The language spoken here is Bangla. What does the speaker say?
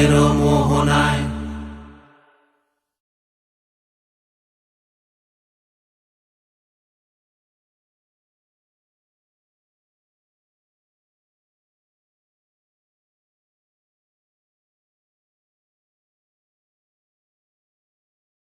প্রেমের মোহনায়